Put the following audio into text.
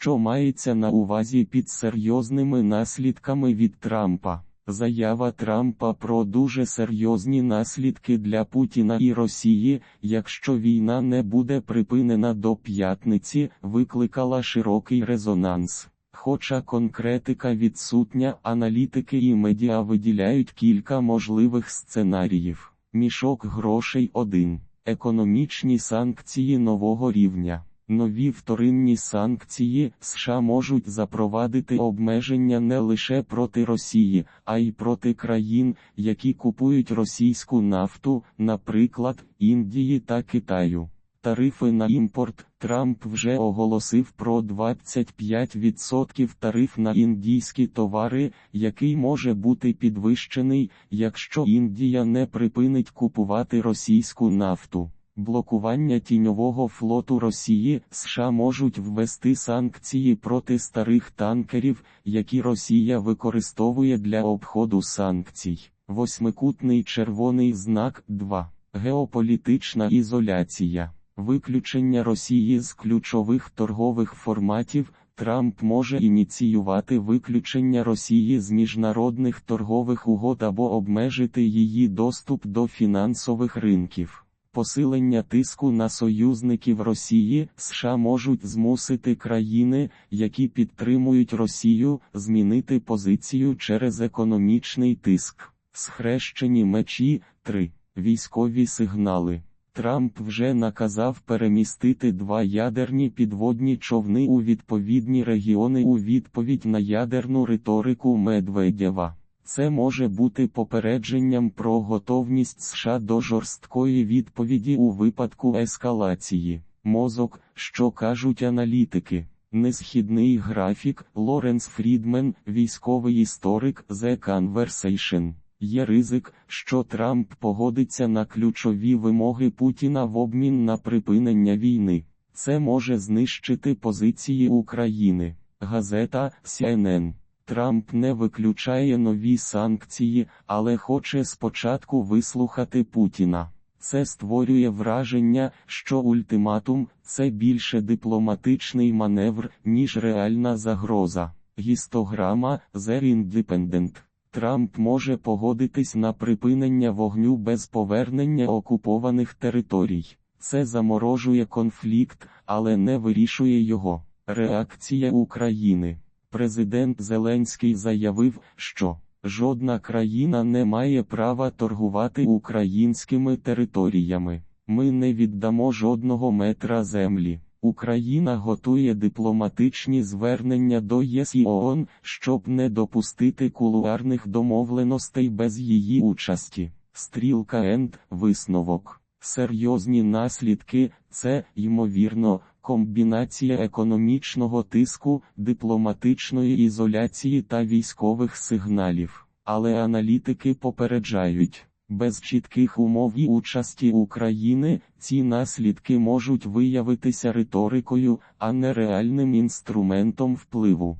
що мається на увазі під серйозними наслідками від Трампа. Заява Трампа про дуже серйозні наслідки для Путіна і Росії, якщо війна не буде припинена до п'ятниці, викликала широкий резонанс. Хоча конкретика відсутня, аналітики і медіа виділяють кілька можливих сценаріїв. Мішок грошей 1. Економічні санкції нового рівня. Нові вторинні санкції США можуть запровадити обмеження не лише проти Росії, а й проти країн, які купують російську нафту, наприклад, Індії та Китаю. Тарифи на імпорт Трамп вже оголосив про 25% тариф на індійські товари, який може бути підвищений, якщо Індія не припинить купувати російську нафту. Блокування тіньового флоту Росії США можуть ввести санкції проти старих танкерів, які Росія використовує для обходу санкцій. Восьмикутний червоний знак 2. Геополітична ізоляція. Виключення Росії з ключових торгових форматів. Трамп може ініціювати виключення Росії з міжнародних торгових угод або обмежити її доступ до фінансових ринків. Посилення тиску на союзників Росії США можуть змусити країни, які підтримують Росію, змінити позицію через економічний тиск. Схрещені мечі 3. Військові сигнали. Трамп вже наказав перемістити два ядерні підводні човни у відповідні регіони у відповідь на ядерну риторику Медведєва. Це може бути попередженням про готовність США до жорсткої відповіді у випадку ескалації. Мозок, що кажуть аналітики. Несхідний графік Лоренс Фрідмен, військовий історик The Conversation. Є ризик, що Трамп погодиться на ключові вимоги Путіна в обмін на припинення війни. Це може знищити позиції України. Газета CNN. Трамп не виключає нові санкції, але хоче спочатку вислухати Путіна. Це створює враження, що ультиматум це більше дипломатичний маневр, ніж реальна загроза. Гістограма The Independent. Трамп може погодитись на припинення вогню без повернення окупованих територій. Це заморожує конфлікт, але не вирішує його. Реакція України. Президент Зеленський заявив, що жодна країна не має права торгувати українськими територіями. Ми не віддамо жодного метра землі. Україна готує дипломатичні звернення до ЄС і ООН, щоб не допустити кулуарних домовленостей без її участі. Стрілка Енд висновок. Серйозні наслідки це, ймовірно, комбінація економічного тиску, дипломатичної ізоляції та військових сигналів. Але аналітики попереджають. Без чітких умов і участі України ці наслідки можуть виявитися риторикою, а не реальним інструментом впливу.